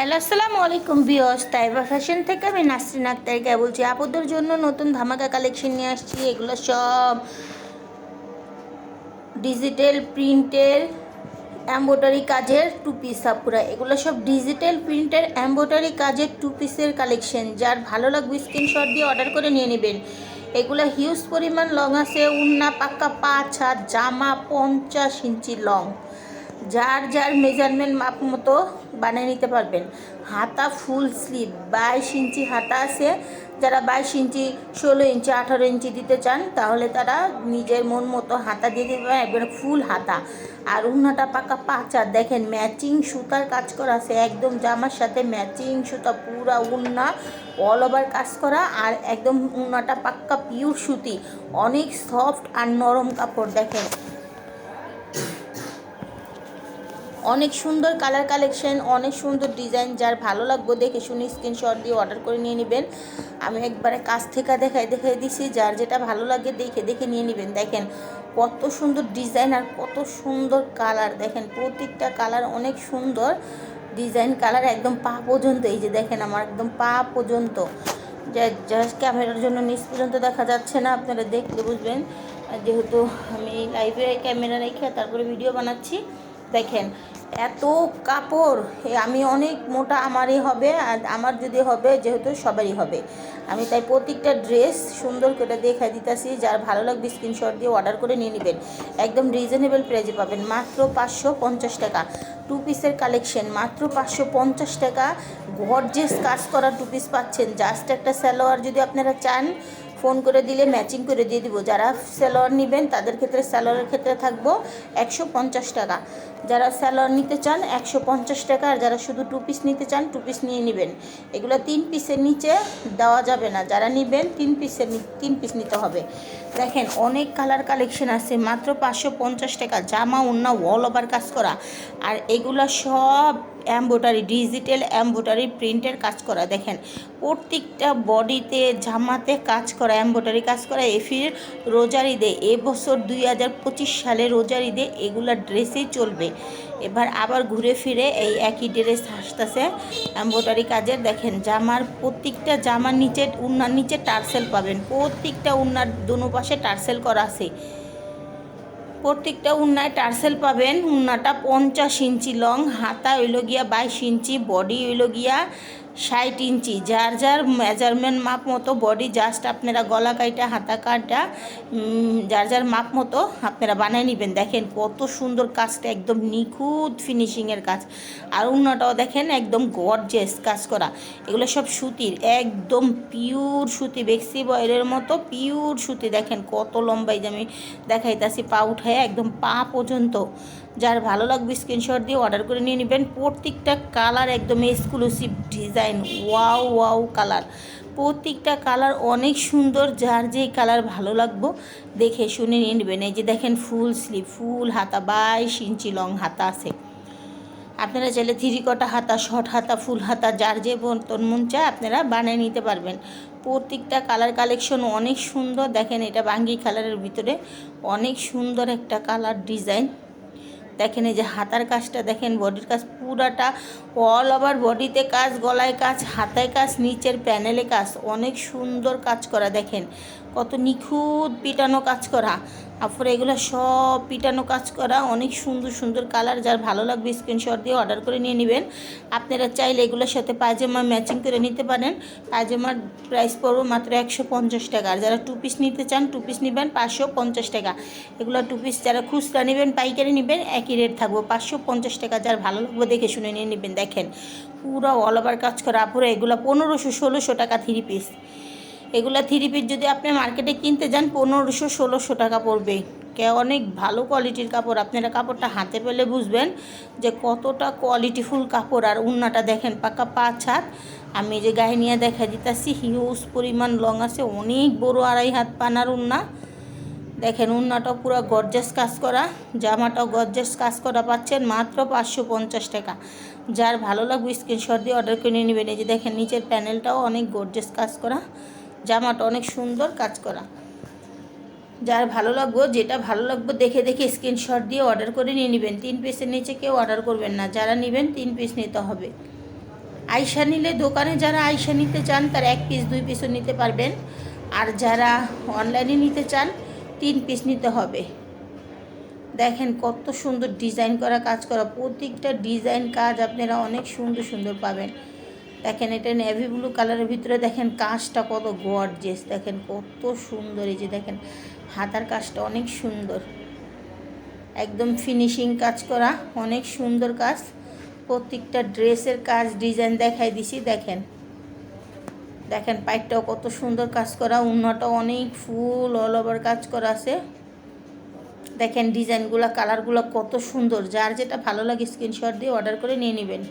Hello, আসসালামু আলাইকুম বিয়স তাইবা ফ্যাশন থেকে আমি নাসরিন আক্তারকে বলছি, আপুদের জন্য নতুন ধামাকা কালেকশন নিয়ে আসছি। এগুলো সব ডিজিটাল প্রিন্টের এম্ব্রয়ডারি কাজের টু পিস আপুরা। এগুলো সব ডিজিটাল প্রিন্টের এম্ব্রয়ডারি কাজের টু পিসের কালেকশন। যার ভালো লাগবে স্ক্রিনশট দিয়ে অর্ডার করে নিয়ে নেবেন। এগুলো হিউজ পরিমাণ লং আছে, উন্না পাক্কা পাঁচ হাত, জামা পঞ্চাশ ইঞ্চি লং যার যার মেজারমেন্ট মাপ মতো বানিয়ে নিতে পারবেন। হাতা ফুল স্লিভ বাইশ ইঞ্চি হাতা আছে। যারা বাইশ ইঞ্চি, ষোলো ইঞ্চি, আঠারো ইঞ্চি দিতে চান, তাহলে তারা নিজের মন মতো হাতা দিয়ে দিতে পারেন, একবারে ফুল হাতা। আর উন্নাটা পাকা পাচার দেখেন ম্যাচিং সুতার কাজ করা আছে, একদম জামার সাথে ম্যাচিং সুতা, পুরা উন্না অল ওভার কাজ করা, আর একদম উন্নাটা পাক্কা পিওর সুতি, অনেক সফট আর নরম কাপড়, দেখেন। অনেক সুন্দর কালার কালেকশন অনেক সুন্দর ডিজাইন যার ভালো লাগবে দেখে শুনে স্ক্রিনশট দিয়ে অর্ডার করে নিয়ে নেবেন। আমি একবারে কাছ থেকে দেখাই দেখাই দিছি, যার যেটা ভালো লাগে দেখে দেখে নিয়ে নেবেন। দেখেন, কত সুন্দর ডিজাইন আর কত সুন্দর কালার দেখেন, প্রত্যেকটা কালার অনেক সুন্দর ডিজাইন কালার একদম পা পর্যন্ত। এই যে দেখেন আমার একদম পা পর্যন্ত। যা জাস্ট ক্যামেরার জন্য নিচ পর্যন্ত দেখা যাচ্ছে না, আপনারা দেখলে বুঝবেন। যেহেতু আমি লাইভে ক্যামেরা রেখে তারপরে ভিডিও বানাচ্ছি, দেখেন এত কাপড় আমি অনেক মোটা আমারই হবে, আর আমার যদি হবে, যেহেতু সবারই হবে। আমি তাই প্রত্যেকটা ড্রেস সুন্দর করে দেখা দিতেছি, যার ভালো লাগবে স্ক্রিনশট দিয়ে অর্ডার করে নিয়ে নেবেন। একদম রিজনেবল প্রাইজে পাবেন। মাত্র পাঁচশো পঞ্চাশ টাকা। টু পিসের কালেকশন মাত্র পাঁচশো পঞ্চাশ টাকা। গর্জেস কাজ করা টু পিস পাচ্ছেন। জাস্ট একটা স্যালোয়ার যদি আপনারা চান ফোন করে দিলে ম্যাচিং করে দিয়ে দিব। যারা স্যালোয়ার নেবেন, তাদের ক্ষেত্রে স্যালোয়ারের ক্ষেত্রে থাকব একশো পঞ্চাশ টাকা। যারা স্যালোয়ার নিতে চান, একশো পঞ্চাশ টাকা। আর যারা শুধু টু পিস নিতে চান টু পিস নিয়ে নেবেন। এগুলো তিন পিসের নিচে দেওয়া যাবে না। যারা নেবেন, তিন পিসের তিন পিস নিতে হবে। দেখেন, অনেক কালার কালেকশন আছে, মাত্র পাঁচশো পঞ্চাশ টাকা। জামা, উন্না ওয়াল ওভার কাজ করা। আর এগুলো সব এম্বোটারি ডিজিটাল এম্বোটারি প্রিন্টের কাজ করা। দেখেন, প্রত্যেকটা বডিতে, জামাতে কাজ করা এম্বোটারি কাজ করা এফির রোজার ঈদে এবছর দুই হাজার পঁচিশ সালে রোজার ঈদে এগুলা ড্রেসেই চলবে। এবার আবার ঘুরে ফিরে এই একই ড্রেস আসতেছে এম্বোটারি কাজের। দেখেন, জামার প্রত্যেকটা জামার নিচে উন্নার নিচে টার্সেল পাবেন। প্রত্যেকটা উন্নার দুনো পাশে টার্সেল করা আছে। প্রত্যেকটা উন্নায় টার্সেল পাবেন। উন্নাটা পঞ্চাশ ইঞ্চি লং হাতা হইল গিয়া বাইশ ইঞ্চি, বডি হইল গিয়া ষাট ইঞ্চি। যার যার মেজারমেন্ট মাপ মতো বডি জাস্ট আপনারা গলা কাইটা, হাতা কাটা যার যার মাপ মতো আপনারা বানিয়ে নেবেন। দেখেন কত সুন্দর কাজটা, একদম নিখুঁত ফিনিশিংয়ের কাজ। আর উন্নাটাও দেখেন একদম গর্জেস কাজ করা। এগুলো সব সুতির, একদম পিওর সুতি, বেক্সি বয়েলের মতো পিওর সুতি। দেখেন কত লম্বাই যে আমি দেখাইতাছি, পা উঠায় একদম পা পর্যন্ত। যার ভালো লাগবে স্ক্রিনশট দিয়ে অর্ডার করে নিয়ে নেবেন। প্রত্যেকটা কালার একদম exclusive design wow wow colour প্রত্যেকটা কালার অনেক সুন্দর, যার যেই কালার ভালো লাগবো, দেখে শুনে নিয়ে নেবেন। এই যে দেখেন ফুল স্লিপ ফুল হাতা বাইশ ইঞ্চি লং হাতা আছে। আপনারা চাইলে থ্রি কটা হাতা শর্ট হাতা ফুল হাতা, যার যে মতন মন চায় আপনারা বানিয়ে নিতে পারবেন। প্রত্যেকটা কালার কালেকশন অনেক সুন্দর। দেখেন এটা বাঙ্গি কালারের ভিতরে অনেক সুন্দর একটা কালার ডিজাইন দেখেন এই যে হাতার কাজটা, দেখেন বডির কাজ পুরাটা অল ওভার বডিতে কাজ, গলায় কাজ, হাতায় কাজ, নিচের প্যানেলে কাজ, অনেক সুন্দর কাজ করা, দেখেন। কত নিখুঁত পিটানো কাজ করা। তারপরে এগুলো সব পিটানো কাজ করা। অনেক সুন্দর সুন্দর কালার। যার ভালো লাগবে স্ক্রিনশট দিয়ে অর্ডার করে নিয়ে নেবেন। আপনারা চাইলে এগুলোর সাথে পায়জামা ম্যাচিং করে নিতে পারেন। পায়জামার প্রাইস পড়ব মাত্র একশো পঞ্চাশ টাকা। আর যারা টু পিস নিতে চান টু পিস নেবেন পাঁচশো পঞ্চাশ টাকা। এগুলো টু পিস যারা খুচরা নেবেন, পাইকারি নেবেন, একই রেট থাকব। পাঁচশো পঞ্চাশ টাকা যার ভালো লাগবে দেখে শুনে নিয়ে নেবেন। দেখেন, পুরো অল ওভার কাজ করা। পুরো এগুলো পনেরোশো, ষোলোশো টাকা থ্রি পিস এগুলো থ্রি পিস যদি আপনি মার্কেটে কিনতে যান, পনেরোশো, ষোলোশো টাকা পড়বে। কে, অনেক ভালো কোয়ালিটির কাপড়। আপনারা কাপড়টা হাতে পেলে বুঝবেন যে কতটা কোয়ালিটিফুল কাপড়। আর উন্নাটা দেখেন, পাকা পাঁচ হাত। আমি যে গায়ে নিয়ে দেখা দিতেছি হিউজ পরিমাণ লং আছে, অনেক বড় আড়াই হাত পানার উন্না। দেখেন, উন্নাটাও পুরো গর্জাস কাজ করা, জামাটাও গর্জাস কাজ করা পাচ্ছেন, মাত্র পাঁচশো পঞ্চাশ টাকা। যার ভালো লাগবে স্ক্রিনশট দিয়ে অর্ডার করে নিয়ে নেবেন। এই যে দেখেন, নিচের প্যানেলটাও অনেক গর্জাস কাজ করা। জামাটা অনেক সুন্দর কাজ করা। যার ভালো লাগবে, যেটা ভালো লাগবে দেখে দেখে স্ক্রিনশট দিয়ে অর্ডার করে নিয়ে নেবেন। তিন পিসের নিচে কেউ অর্ডার করবেন না। যারা নেবেন, তিন পিস নিতে হবে। আইসা নিলে দোকানে যারা আইসা নিতে চান, তারা এক পিস দুই পিসও নিতে পারবেন। আর যারা অনলাইনে নিতে চান, তিন পিস নিতে হবে। দেখেন কত সুন্দর ডিজাইন করা কাজ করা। প্রত্যেকটা ডিজাইন কাজ আপনারা অনেক সুন্দর সুন্দর পাবেন। দেখেন এটা নেভি ব্লু কালারের ভিতরে দেখেন কাজটা কত গর্জেস দেখেন কত সুন্দর এই যে দেখেন, হাতার কাজটা অনেক সুন্দর। একদম ফিনিশিং কাজ করা, অনেক সুন্দর কাজ। প্রত্যেকটা ড্রেসের কাজ ডিজাইন দেখাই দিছি, দেখেন। দেখেন পাইপটাও কত সুন্দর কাজ করা, উন্নটাও অনেক ফুল অল ওভার কাজ করা আছে। দেখেন ডিজাইনগুলো কালারগুলো কত সুন্দর, যার যেটা ভালো লাগে স্ক্রিনশট দিয়ে অর্ডার করে নিয়ে নেবেন।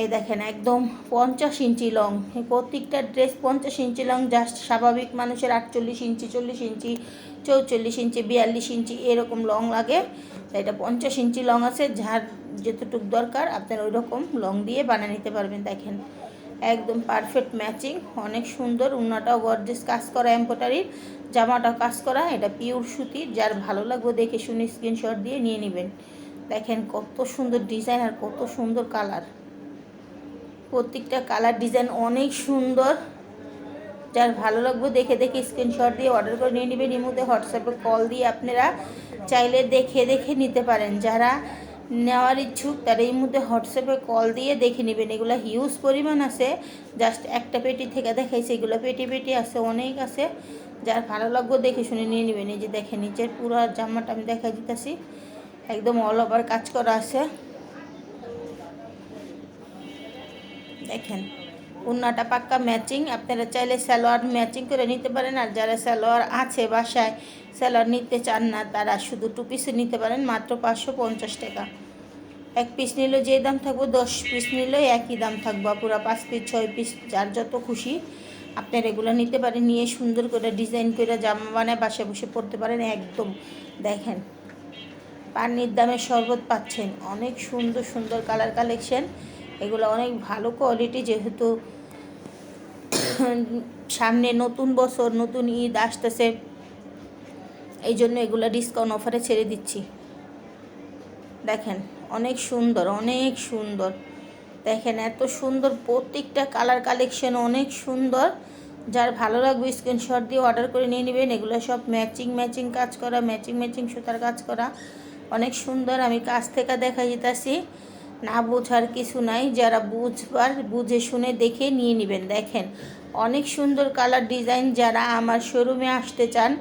এই দেখেন, একদম পঞ্চাশ ইঞ্চি লং প্রত্যেকটা ড্রেস পঞ্চাশ ইঞ্চি লং জাস্ট স্বাভাবিক মানুষের আটচল্লিশ ইঞ্চি, চল্লিশ ইঞ্চি, চৌচল্লিশ ইঞ্চি, বিয়াল্লিশ ইঞ্চি এরকম লং লাগে। এটা পঞ্চাশ ইঞ্চি লং আছে, যার যতটুকু দরকার আপনার ওই রকম লং দিয়ে বানিয়ে নিতে পারবেন, দেখেন। একদম পারফেক্ট ম্যাচিং অনেক সুন্দর, উন্নাটাও গর্জেস কাজ করা এম্পোটারির জামাটাও কাজ করা, এটা পিওর সুতির যার ভালো লাগবে দেখে শুনে স্ক্রিনশট দিয়ে নিয়ে নেবেন। দেখেন কত সুন্দর ডিজাইন আর কত সুন্দর কালার প্রত্যেকটা কালার ডিজাইন অনেক সুন্দর। যার ভালো লাগবে দেখে দেখে স্ক্রিনশট দিয়ে অর্ডার করে নিয়ে নেবেন। ইমুতে হোয়াটসঅ্যাপে কল দিয়ে আপনারা চাইলে দেখে দেখে নিতে পারেন। যারা নেওয়ার ইচ্ছুক তারা এই মুহূর্তে হোয়াটসঅ্যাপে কল দিয়ে দেখে নেবেন। এগুলো হিউজ পরিমাণ আছে। জাস্ট একটা পেটি থেকে দেখাইছে, এগুলো পেটি পেটি আছে, অনেক আছে। যার ভালো লাগবে দেখে শুনে নিয়ে নেবেন। এই যে দেখে নিচের পুরো জামাটা আমি দেখাই দিতেছি। একদম অল ওভার কাজ করা আছে। দেখেন। উন্নাটা পাক্কা ম্যাচিং আপনারা চাইলে সালোয়ার ম্যাচিং করে নিতে পারেন, আর যারা সালোয়ার আছে বাসায় সালোয়ার নিতে চান না, তারা শুধু টু পিসে নিতে পারেন, মাত্র পাঁচশো পঞ্চাশ টাকা। এক পিস নিলেও যে দাম থাকবে, দশ পিস নিলেও একই দাম থাকবে পুরো পাঁচ পিস ছয় পিস যার যত খুশি। আপনারা এগুলো নিতে পারেন, নিয়ে সুন্দর করে ডিজাইন করে জামা বানায় বাসায় বসে পড়তে পারেন, একদম। দেখেন, পানির দামে শরবত পাচ্ছেন, অনেক সুন্দর সুন্দর কালার কালেকশন এগুলো অনেক ভালো কোয়ালিটি যেহেতু সামনে নতুন বছর, নতুন ঈদ আসতেছে। এই জন্য এগুলো ডিসকাউন্ট অফারে ছেড়ে দিচ্ছি। দেখেন, অনেক সুন্দর অনেক সুন্দর। দেখেন, এত সুন্দর প্রত্যেকটা কালার কালেকশন অনেক সুন্দর। যার ভালো লাগবে স্ক্রিনশট দিয়ে অর্ডার করে নিয়ে নেবেন। এগুলো সব ম্যাচিং ম্যাচিং কাজ করা ম্যাচিং ম্যাচিং সুতার কাজ করা। অনেক সুন্দর, আমি কাছ থেকে দেখা যেতেছি না বোঝার কিছু নাই, যারা বুঝবার, বুঝে শুনে দেখে নিয়ে নেবেন। দেখেন, অনেক সুন্দর কালার ডিজাইন যারা আমার শোরুমে আসতে চান,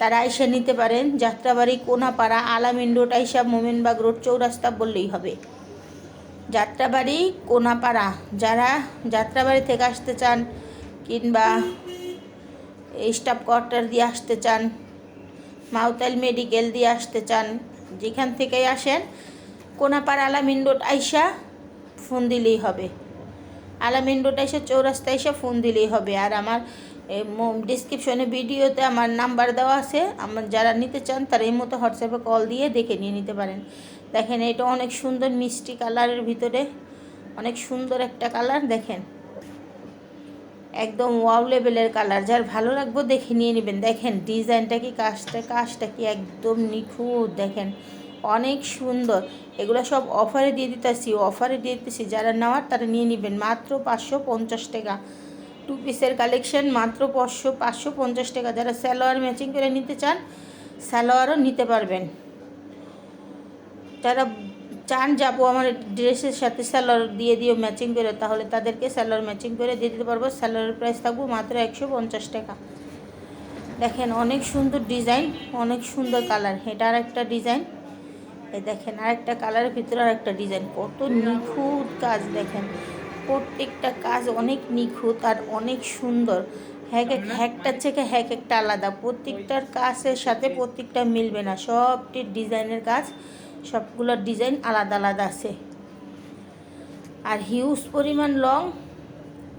তারা এসে নিতে পারেন। যাত্রাবাড়ি, কোনাপাড়া, আলামিন রোড, আইসা মোমেনবাগ রোড, চৌরাস্তা বললেই হবে। যাত্রাবাড়ি, কোনাপাড়া, যারা যাত্রাবাড়ি থেকে আসতে চান কিংবা স্টাফ কোয়ার্টার দিয়ে আসতে চান মাউতাল মেডিকেল দিয়ে আসতে চান, যেখান থেকেই আসেন কোনাপাড়া আলামিন রোড আইসা ফোন দিলেই হবে। আলামিন রোড আইসা চৌরাস্তা আইসা ফোন দিলেই হবে। আর আমার ডিসক্রিপশনে ভিডিওতে আমার নাম্বার দেওয়া আছে। আমার যারা নিতে চান, তারা এই মতো হোয়াটসঅ্যাপে কল দিয়ে দেখে নিয়ে নিতে পারেন। দেখেন, এটা অনেক সুন্দর মিষ্টি কালারের ভিতরে অনেক সুন্দর একটা কালার, দেখেন। একদম ওয়াও লেভেলের কালার। যার ভালো লাগবে দেখে নিয়ে নেবেন। দেখেন, ডিজাইনটা কি, কাজটা কাজটা কি একদম নিখুঁত, দেখেন। অনেক সুন্দর। এগুলো সব অফারে দিয়ে দিতেছি। অফারে দিয়ে দিতেছি। যারা নেওয়ার তারা নিয়ে নেবেন। মাত্র পাঁচশো পঞ্চাশ টাকা। টু পিসের কালেকশন মাত্র পাঁচশো পাঁচশো পঞ্চাশ টাকা। যারা স্যালোয়ার ম্যাচিং করে নিতে চান স্যালোয়ারও নিতে পারবেন। যারা চান, যাব আমার ড্রেসের সাথে স্যালোয়ার দিয়ে দিও ম্যাচিং করে, তাহলে তাদেরকে স্যালোয়ার ম্যাচিং করে দিয়ে দিতে পারব। স্যালোয়ারের প্রাইস থাকব মাত্র একশো পঞ্চাশ টাকা। দেখেন, অনেক সুন্দর ডিজাইন অনেক সুন্দর কালার এটা আর একটা ডিজাইন এই দেখেন আরেকটা কালারের ভিতরে আরেকটা ডিজাইন কত নিখুঁত কাজ দেখেন। প্রত্যেকটা কাজ অনেক নিখুঁত আর অনেক সুন্দর। হ্যাক এক হ্যাকটার থেকে হ্যাক একটা আলাদা। প্রত্যেকটার কাজের সাথে প্রত্যেকটা মিলবে না। সবটির ডিজাইনের কাজ সবগুলোর ডিজাইন আলাদা আলাদা আছে। আর হিউজ পরিমাণ লং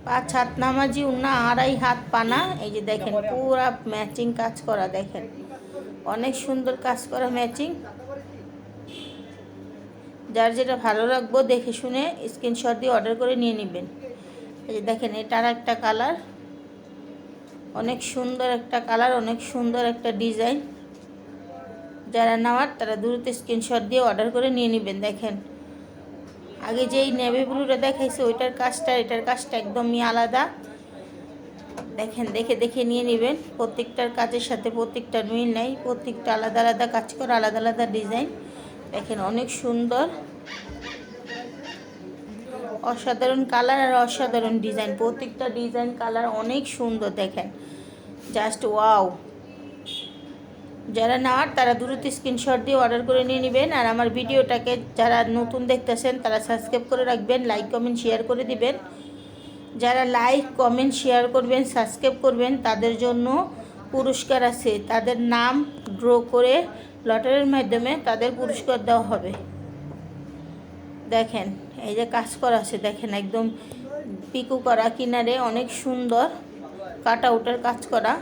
পাঁচ হাত নামাজি উন্না আড়াই হাত পানা। এই যে দেখেন পুরা ম্যাচিং কাজ করা দেখেন। অনেক সুন্দর কাজ করা ম্যাচিং যার যেটা ভালো লাগবো দেখে শুনে স্ক্রিনশট দিয়ে অর্ডার করে নিয়ে নেবেন। এই যে দেখেন এটার একটা কালার অনেক সুন্দর একটা কালার অনেক সুন্দর একটা ডিজাইন যারা নেওয়ার তারা দ্রুত স্ক্রিনশট দিয়ে অর্ডার করে নিয়ে নেবেন, দেখেন। আগে যেই নেভি ব্লুটা দেখাইছে, ওইটার কাজটা, এটার কাজটা একদমই আলাদা। দেখেন, দেখে দেখে নিয়ে নেবেন। প্রত্যেকটার কাজের সাথে প্রত্যেকটার মিল নেই। প্রত্যেকটা আলাদা আলাদা কাজ করা, আলাদা আলাদা ডিজাইন দেখেন অনেক সুন্দর। অসাধারণ কালার আর অসাধারণ ডিজাইন। প্রত্যেকটা ডিজাইন কালার অনেক সুন্দর দেখেন। Just wow. যারা নেওয়ার তারা দ্রুত স্ক্রিনশট দিয়ে অর্ডার করে নিয়ে নেবেন। আর আমার ভিডিওটাকে যারা নতুন দেখতেছেন, তারা সাবস্ক্রাইব করে রাখবেন, লাইক, কমেন্ট, শেয়ার করে দিবেন। যারা লাইক, কমেন্ট, শেয়ার করবেন, সাবস্ক্রাইব করবেন, তাদের জন্য পুরস্কার আছে। তাদের নাম ড্র করে লটারির মাধ্যমে তাদের পুরস্কার দেওয়া হবে। দেখেন, এই যে কাজ করা আছে, দেখেন একদম পিকু করা কিনারে অনেক সুন্দর কাট আউটের কাজ করা।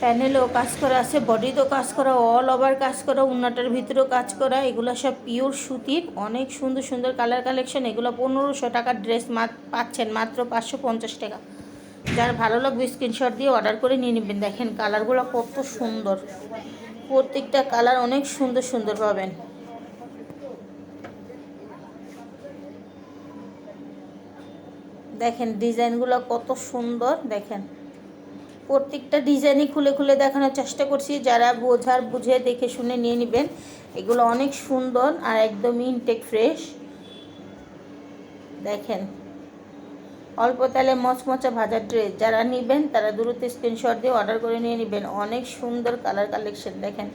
প্যানেলেও কাজ করা আছে, বডিতেও কাজ করা অল ওভার কাজ করা উন্নাটার ভিতরেও কাজ করা, এগুলো সব পিওর সুতির, অনেক সুন্দর সুন্দর কালার কালেকশন এগুলো পনেরোশো টাকার ড্রেস পাচ্ছেন মাত্র পাঁচশো পঞ্চাশ টাকা। যার ভালো লাগবে স্ক্রিনশট দিয়ে অর্ডার করে নিয়ে নেবেন। দেখেন কালারগুলো কত সুন্দর। প্রত্যেকটা কালার অনেক সুন্দর সুন্দর পাবেন। দেখেন, ডিজাইনগুলো কত সুন্দর, দেখেন। প্রত্যেকটা ডিজাইনই খুলে খুলে দেখানোর চেষ্টা করছি। যারা বোঝার, বুঝে দেখে শুনে নিয়ে নেবেন, এগুলো অনেক সুন্দর আর একদম ইনটেক ফ্রেশ দেখেন অল্প তেলে মচমচা ভাজার ড্রেস যারা নেবেন, তারা দ্রুত স্ক্রিনশট দিয়ে অর্ডার করে নিয়ে নেবেন। অনেক সুন্দর কালার কালেকশন দেখেন।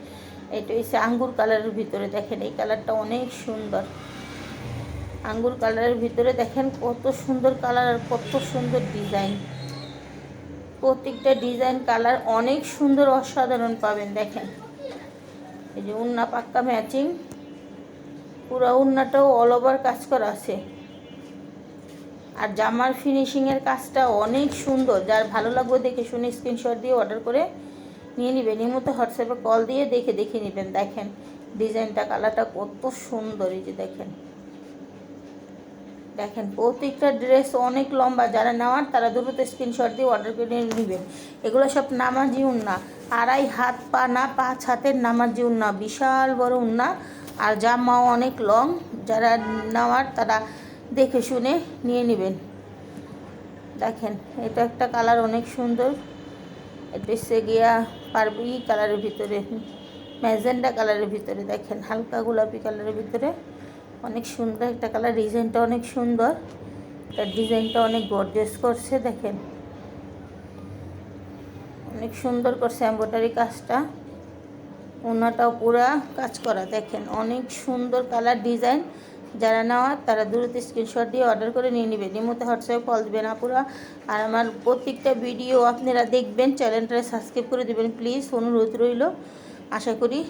এটা হচ্ছে আঙ্গুর কালারের ভিতরে। দেখেন, এই কালারটা অনেক সুন্দর। আঙ্গুর কালারের ভিতরে দেখেন কত সুন্দর কালার আর কত সুন্দর ডিজাইন প্রত্যেকটা ডিজাইন কালার অনেক সুন্দর, অসাধারণ পাবেন, দেখেন। এই যে উন্না পাক্কা ম্যাচিং পুরো উন্নাটাও অল ওভার কাজ করা আছে। আর জামার ফিনিশিংয়ের কাজটা অনেক সুন্দর। যার ভালো লাগবে দেখে শুনে স্ক্রিনশট দিয়ে অর্ডার করে নিয়ে নেবেন। এই মতো হোয়াটসঅ্যাপে কল দিয়ে দেখে দেখে নেবেন। দেখেন ডিজাইনটা কালারটা কত সুন্দর। এই যে দেখেন। দেখেন, প্রত্যেকটা ড্রেস অনেক লম্বা। যারা নেওয়ার, তারা দ্রুত স্ক্রিনশট দিয়ে অর্ডার করে নেবেন। এগুলো সব নামাজি উন্না। আড়াই হাত পা না, পাঁচ হাতের নামাজি উন্না। বিশাল বড় উন্না। আর জামাও অনেক লং যারা নেওয়ার, তারা দেখে শুনে নিয়ে নেবেন। দেখেন, এটা একটা কালার অনেক সুন্দর। এটা গিয়া পারবি কালারের ভিতরে ম্যাজেন্ডা কালারের ভিতরে দেখেন, হালকা গোলাপি কালারের ভিতরে অনেক সুন্দর একটা কালার। ডিজাইনটা অনেক সুন্দর। তার ডিজাইনটা অনেক গর্জেস করছে, দেখেন। অনেক সুন্দর করছে এম্ব্রয়ডারি কাজটা। ওনাটাও পুরা কাজ করা, দেখেন, অনেক সুন্দর কালার ডিজাইন। যারা নেওয়া, তারা দ্রুত স্ক্রিনশট দিয়ে অর্ডার করে নিয়ে নেবেন মধ্যে হোয়াটসঅ্যাপে কল দেবেন আপুরা। আর আমার প্রত্যেকটা ভিডিও আপনারা দেখবেন চ্যানেলটা সাবস্ক্রাইব করে দেবেন। প্লিজ অনুরোধ রইল। আশা করি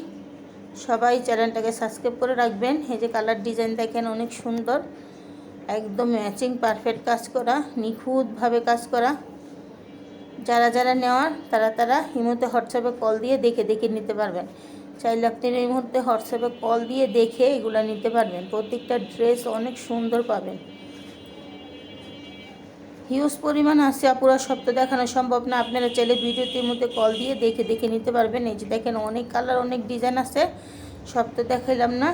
সবাই চ্যানেলটাকে সাবস্ক্রাইব করে রাখবেন। এই যে কালার ডিজাইন দেখেন, অনেক সুন্দর। একদম ম্যাচিং পারফেক্ট কাজ করা, নিখুঁতভাবে কাজ করা। যারা যারা নেওয়ার, তারা তারা মুহূর্তে হোয়াটসঅ্যাপে কল দিয়ে দেখে দেখে নিতে পারবেন। চাইলে আপনি এই মুহূর্তে হোয়াটসঅ্যাপে কল দিয়ে দেখে এগুলো নিতে পারবেন। প্রত্যেকটা ড্রেস অনেক সুন্দর পাবেন। হিউজ পরিমাণ আছে পুরো সপ্তাহ দেখানো সম্ভব না। আপনারা চাইলে ভিডিওটির মধ্যে কল দিয়ে দেখে দেখে নিতে পারবেন। এই যে দেখেন, অনেক কালার, অনেক ডিজাইন আছে। সব তো দেখাইলাম না।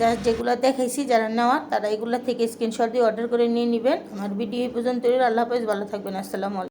যা, যেগুলো দেখাইছি, যারা নেওয়ার, তারা এগুলো থেকে স্ক্রিনশট দিয়ে অর্ডার করে নিয়ে নেবেন। আমার ভিডিও এই পর্যন্ত আল্লাহ হাফেজ। ভালো থাকবেন। আসসালামু